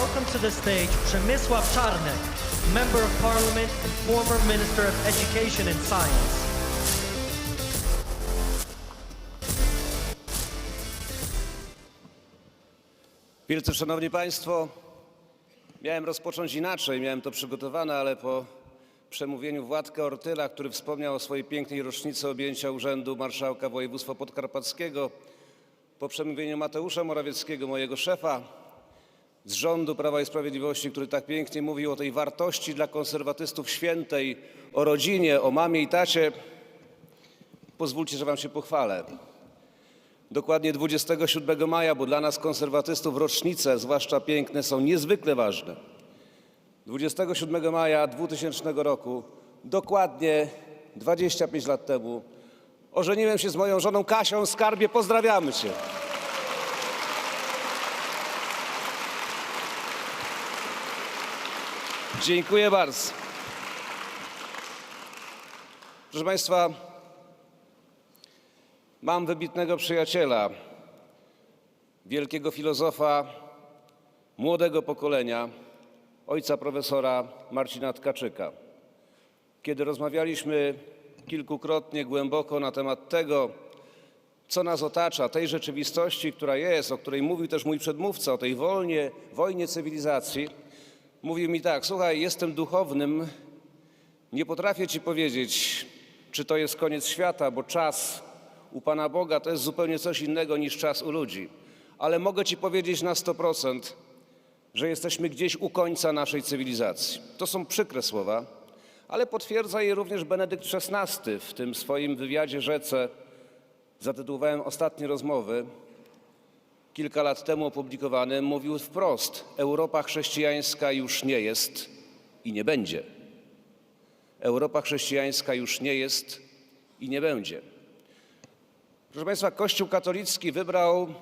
welcome to the stage Przemysław Czarnek, Member of Parliament and former Minister of Education and Science. Wielce Szanowni Państwo, miałem rozpocząć inaczej, miałem to przygotowane, ale po przemówieniu Władka Ortyla, który wspomniał o swojej pięknej rocznicy objęcia urzędu marszałka województwa podkarpackiego, po przemówieniu Mateusza Morawieckiego, mojego szefa z rządu Prawa i Sprawiedliwości, który tak pięknie mówił o tej wartości dla konserwatystów świętej, o rodzinie, o mamie i tacie, pozwólcie, że Wam się pochwalę. Dokładnie 27 maja, bo dla nas konserwatystów rocznice, zwłaszcza piękne, są niezwykle ważne. 27 maja 2000 roku, dokładnie 25 lat temu, ożeniłem się z moją żoną Kasią Skarbie. Pozdrawiamy Cię. Dziękuję bardzo. Proszę Państwa, Mam wybitnego przyjaciela, wielkiego filozofa młodego pokolenia, ojca profesora Marcina Tkaczyka. Kiedy rozmawialiśmy kilkukrotnie głęboko na temat tego, co nas otacza, tej rzeczywistości, która jest, o której mówił też mój przedmówca, o tej wolnie, wojnie cywilizacji, mówił mi tak: Słuchaj, jestem duchownym, nie potrafię ci powiedzieć, czy to jest koniec świata, bo czas u Pana Boga to jest zupełnie coś innego niż czas u ludzi. Ale mogę Ci powiedzieć na 100%, że jesteśmy gdzieś u końca naszej cywilizacji. To są przykre słowa, ale potwierdza je również Benedykt XVI w tym swoim wywiadzie rzece zatytułowałem Ostatnie rozmowy, kilka lat temu opublikowanym, mówił wprost: Europa chrześcijańska już nie jest i nie będzie. Europa chrześcijańska już nie jest i nie będzie. Proszę Państwa, Kościół katolicki wybrał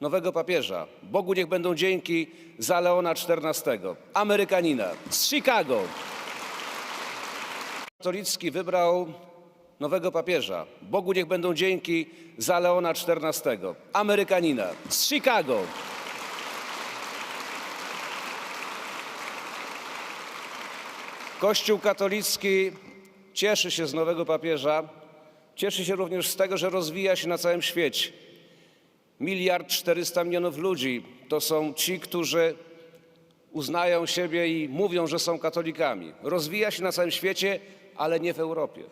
nowego papieża. Bogu niech będą dzięki za Leona XIV, Amerykanina z Chicago. Katolicki wybrał nowego papieża. Bogu niech będą dzięki za Leona XIV, Amerykanina z Chicago. Kościół katolicki cieszy się z nowego papieża, Cieszy się również z tego, że rozwija się na całym świecie. Miliard czterysta milionów ludzi to są ci, którzy uznają siebie i mówią, że są katolikami. Rozwija się na całym świecie, ale nie w Europie.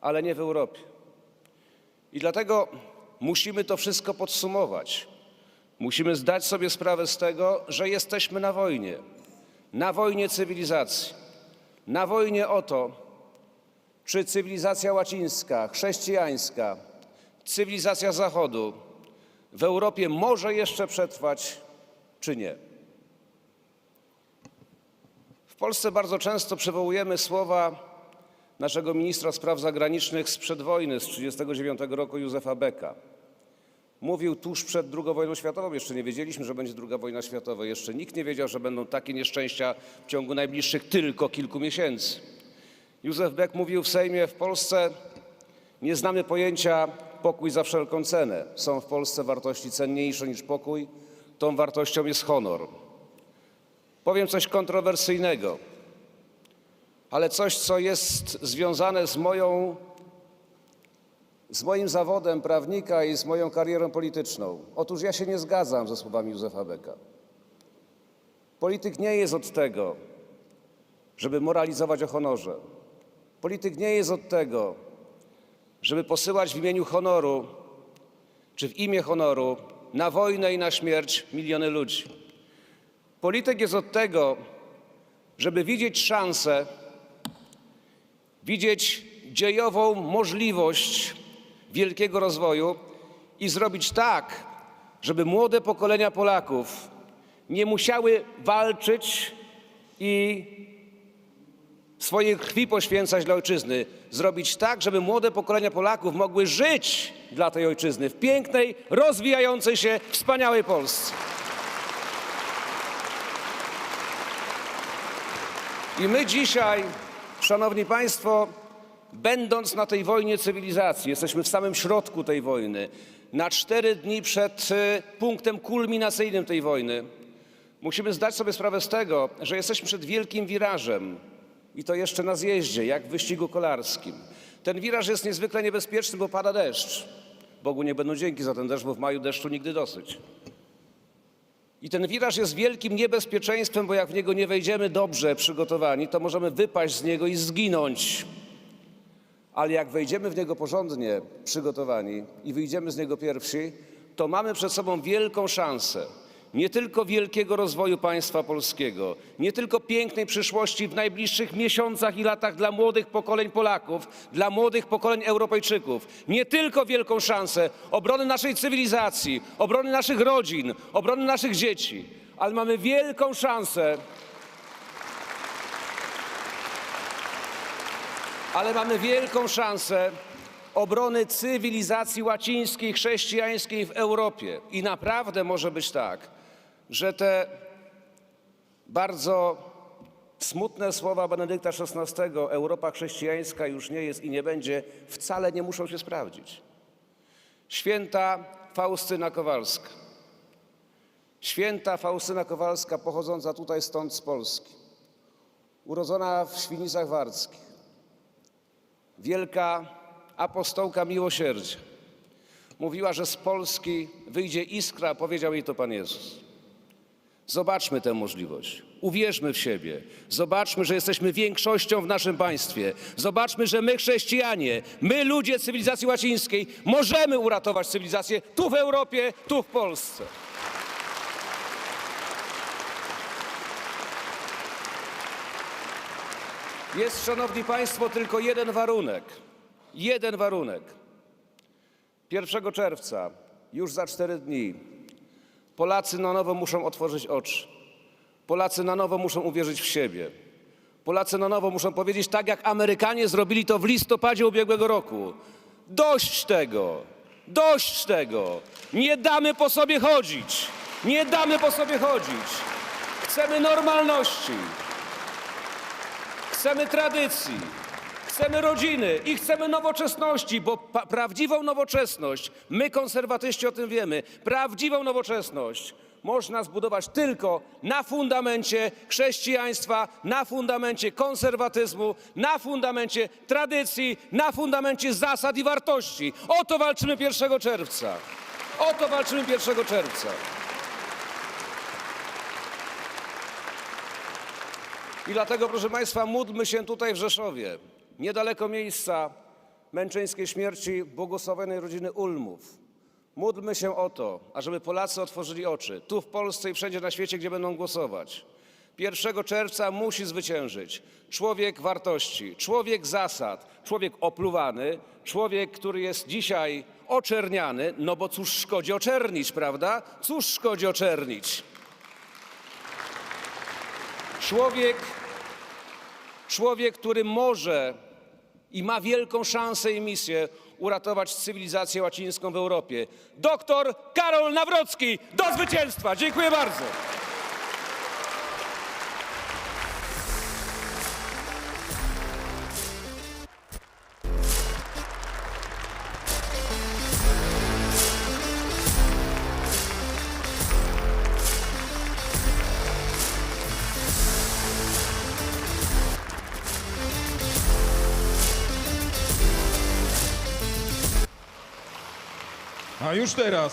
Ale nie w Europie. I dlatego musimy to wszystko podsumować. Musimy zdać sobie sprawę z tego, że jesteśmy na wojnie. Na wojnie cywilizacji. Na wojnie o to, czy cywilizacja łacińska, chrześcijańska, cywilizacja Zachodu w Europie może jeszcze przetrwać, czy nie? W Polsce bardzo często przywołujemy słowa naszego ministra spraw zagranicznych sprzed wojny z 1939 roku Józefa Beka. Mówił tuż przed II wojną światową, jeszcze nie wiedzieliśmy, że będzie II wojna światowa, jeszcze nikt nie wiedział, że będą takie nieszczęścia w ciągu najbliższych tylko kilku miesięcy. Józef Beck mówił w Sejmie, w Polsce nie znamy pojęcia pokój za wszelką cenę. Są w Polsce wartości cenniejsze niż pokój. Tą wartością jest honor. Powiem coś kontrowersyjnego, ale coś, co jest związane z moją, z moim zawodem prawnika i z moją karierą polityczną. Otóż ja się nie zgadzam ze słowami Józefa Becka. Polityk nie jest od tego, żeby moralizować o honorze. Polityk nie jest od tego, żeby posyłać w imieniu honoru czy w imię honoru na wojnę i na śmierć miliony ludzi. Polityk jest od tego, żeby widzieć szansę, widzieć dziejową możliwość wielkiego rozwoju i zrobić tak, żeby młode pokolenia Polaków nie musiały walczyć i swojej krwi poświęcać dla ojczyzny, zrobić tak, żeby młode pokolenia Polaków mogły żyć dla tej ojczyzny w pięknej, rozwijającej się, wspaniałej Polsce. I my dzisiaj, Szanowni Państwo, będąc na tej wojnie cywilizacji, jesteśmy w samym środku tej wojny, na cztery dni przed y, punktem kulminacyjnym tej wojny, Musimy zdać sobie sprawę z tego, że jesteśmy przed wielkim wirażem i to jeszcze na zjeździe, jak w wyścigu kolarskim. Ten wiraż jest niezwykle niebezpieczny, bo pada deszcz. Bogu nie będą dzięki za ten deszcz, bo w maju deszczu nigdy dosyć. I ten wiraż jest wielkim niebezpieczeństwem, bo jak w niego nie wejdziemy dobrze przygotowani, to możemy wypaść z niego i zginąć. Ale jak wejdziemy w niego porządnie przygotowani i wyjdziemy z niego pierwsi, to mamy przed sobą wielką szansę. Nie tylko wielkiego rozwoju państwa polskiego, nie tylko pięknej przyszłości w najbliższych miesiącach i latach dla młodych pokoleń Polaków, dla młodych pokoleń Europejczyków, nie tylko wielką szansę obrony naszej cywilizacji, obrony naszych rodzin, obrony naszych dzieci, ale mamy wielką szansę ale mamy wielką szansę obrony cywilizacji łacińskiej, chrześcijańskiej w Europie. I naprawdę może być tak, że te bardzo smutne słowa Benedykta XVI, Europa chrześcijańska już nie jest i nie będzie, wcale nie muszą się sprawdzić. Święta Faustyna Kowalska. Święta Faustyna Kowalska, pochodząca tutaj stąd z Polski. Urodzona w Świnicach Warckich wielka apostołka miłosierdzia. Mówiła, że z Polski wyjdzie iskra, powiedział jej to Pan Jezus. Zobaczmy tę możliwość. Uwierzmy w siebie. Zobaczmy, że jesteśmy większością w naszym państwie. Zobaczmy, że my, chrześcijanie, my, ludzie cywilizacji łacińskiej, możemy uratować cywilizację tu w Europie, tu w Polsce. Jest, szanowni państwo, tylko jeden warunek. Jeden warunek. 1 czerwca, już za cztery dni, Polacy na nowo muszą otworzyć oczy. Polacy na nowo muszą uwierzyć w siebie. Polacy na nowo muszą powiedzieć tak, jak Amerykanie zrobili to w listopadzie ubiegłego roku. Dość tego! Dość tego! Nie damy po sobie chodzić! Nie damy po sobie chodzić! Chcemy normalności! Chcemy tradycji, chcemy rodziny i chcemy nowoczesności, bo prawdziwą nowoczesność, my konserwatyści o tym wiemy, prawdziwą nowoczesność można zbudować tylko na fundamencie chrześcijaństwa, na fundamencie konserwatyzmu, na fundamencie tradycji, na fundamencie zasad i wartości. O to walczymy 1 czerwca. O to walczymy 1 czerwca. I dlatego, proszę Państwa, módlmy się tutaj w Rzeszowie, niedaleko miejsca męczeńskiej śmierci błogosławionej rodziny Ulmów. Módlmy się o to, ażeby Polacy otworzyli oczy, tu w Polsce i wszędzie na świecie, gdzie będą głosować. 1 czerwca musi zwyciężyć człowiek wartości, człowiek zasad, człowiek opluwany, człowiek, który jest dzisiaj oczerniany, no bo cóż szkodzi oczernić, prawda? Cóż szkodzi oczernić? Człowiek, człowiek, który może i ma wielką szansę i misję uratować cywilizację łacińską w Europie. Doktor Karol Nawrocki do zwycięstwa. Dziękuję bardzo. Już teraz